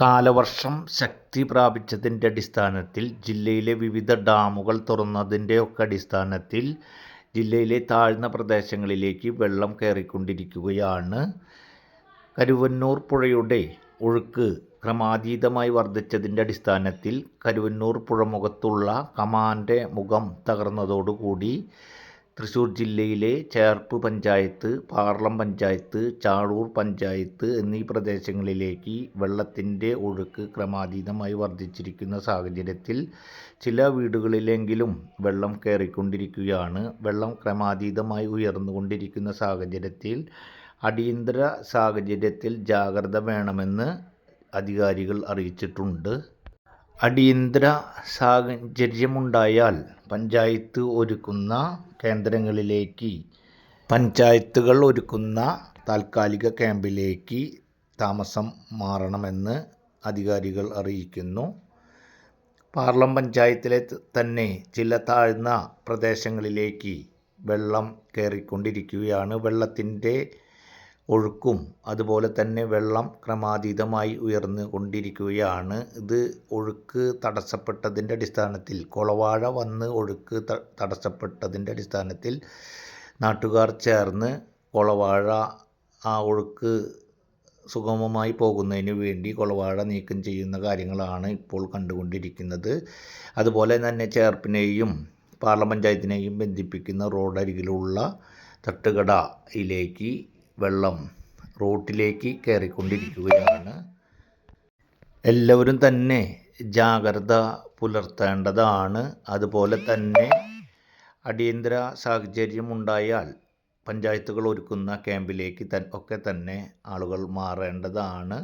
കാലവർഷം ശക്തി പ്രാപിച്ചതിന്റെ അടിസ്ഥാനത്തിൽ ജില്ലയിലെ വിവിധ ഡാമുകൾ തുറന്നതിന്റെയൊക്കെ അടിസ്ഥാനത്തിൽ ജില്ലയിലെ താഴ്ന്ന പ്രദേശങ്ങളിലേക്ക് വെള്ളം കയറിക്കൊണ്ടിരിക്കുകയാണ്. കരുവന്നൂർ പുഴയുടെ ഒഴുക്ക് ക്രമാതീതമായി വർദ്ധിച്ചതിന്റെ അടിസ്ഥാനത്തിൽ കരുവന്നൂർ പുഴമുഖത്തുള്ള കമാന്റെ മുഖം തകർന്നതോടുകൂടി തൃശ്ശൂർ ജില്ലയിലെ ചേർപ്പ് പഞ്ചായത്ത് പാർലം പഞ്ചായത്ത് ചാഴൂർ പഞ്ചായത്ത് എന്നീ പ്രദേശങ്ങളിലേക്ക് വെള്ളത്തിന്റെ ഒഴുക്ക് ക്രമാതീതമായി വർദ്ധിച്ചിരിക്കുന്ന സാഹചര്യത്തിൽ ചില വീടുകളിലെങ്കിലും വെള്ളം കയറിക്കൊണ്ടിരിക്കുകയാണ്. വെള്ളം ക്രമാതീതമായി ഉയർന്നുകൊണ്ടിരിക്കുന്ന സാഹചര്യത്തിൽ അടിയന്തര സാഹചര്യത്തിൽ ജാഗ്രത വേണമെന്ന് അധികാരികൾ അറിയിച്ചിട്ടുണ്ട്. അടിയന്തര സാഹചര്യമുണ്ടായാൽ പഞ്ചായത്ത് ഒരുക്കുന്ന കേന്ദ്രങ്ങളിലേക്ക് പഞ്ചായത്തുകൾ ഒരുക്കുന്ന താൽക്കാലിക ക്യാമ്പിലേക്ക് താമസം മാറണമെന്ന് അധികാരികൾ അറിയിക്കുന്നു. പാർലം പഞ്ചായത്തിലെ തന്നെ ചില താഴ്ന്ന പ്രദേശങ്ങളിലേക്ക് വെള്ളം കയറിക്കൊണ്ടിരിക്കുകയാണ്. വെള്ളത്തിന്റെ ഒഴുക്കും. അതുപോലെ തന്നെ വെള്ളം ക്രമാതീതമായി ഉയർന്നു കൊണ്ടിരിക്കുകയാണ്. ഇത് ഒഴുക്ക് തടസ്സപ്പെട്ടതിന്റെ അടിസ്ഥാനത്തിൽ കൊളവാഴ വന്ന് ഒഴുക്ക് തടസ്സപ്പെട്ടതിന്റെ അടിസ്ഥാനത്തിൽ നാട്ടുകാർ ചേർന്ന് കൊളവാഴ ആ ഒഴുക്ക് സുഗമമായി പോകുന്നതിന് വേണ്ടി കൊളവാഴ നീക്കം ചെയ്യുന്ന കാര്യങ്ങളാണ് ഇപ്പോൾ കണ്ടുകൊണ്ടിരിക്കുന്നത്. അതുപോലെ തന്നെ ചേർപ്പിനെയും പാർലമെന്റായത്തിനെയും ബന്ധിപ്പിക്കുന്ന റോഡരികിലുള്ള തട്ടുകടയിലേക്ക് വെള്ളം റോട്ടിലേക്ക് കയറിക്കൊണ്ടിരിക്കുകയാണ്. എല്ലാവരും തന്നെ ജാഗ്രത പുലർത്തേണ്ടതാണ്. അതുപോലെ തന്നെ അടിയന്തര സാഹചര്യം ഉണ്ടായാൽ പഞ്ചായത്തുകൾ ഒരുക്കുന്ന ക്യാമ്പിലേക്ക് ഒക്കെ തന്നെ ആളുകൾ മാറേണ്ടതാണ്.